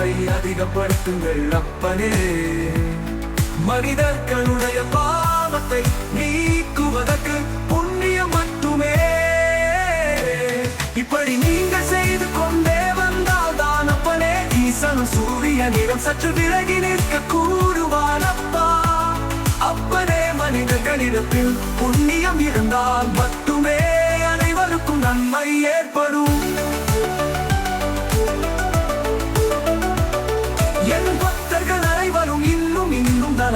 ஆற்றை அதிகப்படுத்துங்கள் அப்பனே. மனிதர்களுடைய பாவத்தை நீக்குவதற்கு புண்ணியம் மட்டுமே. இப்படி நீங்க செய்து கொண்டே வந்தால் தான் அப்பனே ஈசனும் சூரியனிடம் சற்று விலகி நிற்க கூறுவானப்பா அப்பனே மனிதர்களிடத்தில் புண்ணியம் இருந்தால் மட்டுமே அனைவருக்கும் நன்மை ஏற்படும்.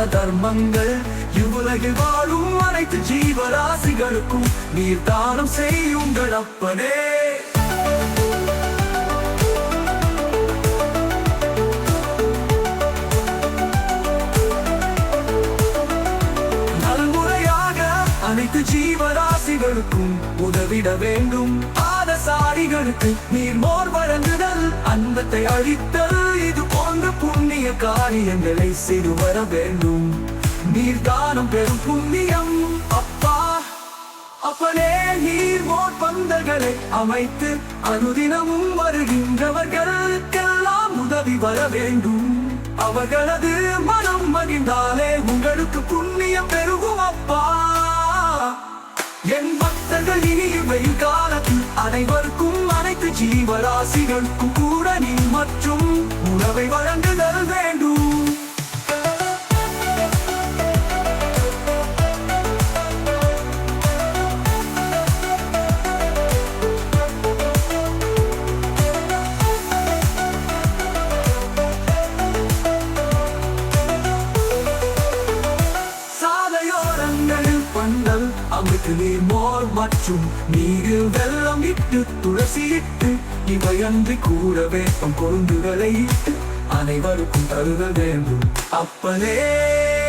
தன தர்மங்கள் இவ்வுலகில் வாழும் அனைத்து ஜீவராசிகளுக்கும் நீர் தானம் செய்யுங்கள் அப்பனே. அனைத்து ஜீவராசிகளுக்கும் உதவிட வேண்டும். பாதசாரிகளுக்கு நீர் மோர் வழங்குதல் அன்பத்தை அழித்தல் இது காரியங்களை செய்து வர வேண்டும். நீர் தானம் பெறும் புண்ணியம். அப்பா அப்பனே நீர் மோர் பந்தல்களை அமைத்து அனுதினமும் வருகின்றவர்களுக்கெல்லாம் உதவி வர வேண்டும். அவர்களது மனம் மகிழ்ந்தாலே உங்களுக்கு புண்ணியம் பெருகும் அப்பா. என் பக்தர்கள் இனி வெயில் காலத்தில் அனைவருக்கும் அனைத்து ஜீவராசிகளுக்கும் கூட நீ மற்றும் உணவை வழங்குதல். சாலையோரங்களில் பந்தல் நீர் மோர் மற்றும் நீரில் வெள்ளம் இட்டு துளசி இட்டு இவையன்றி கூட வேப்பம் கொழுந்துகளை இட்டு அனைவருக்கும் தருத வேண்டும். அப்பனே.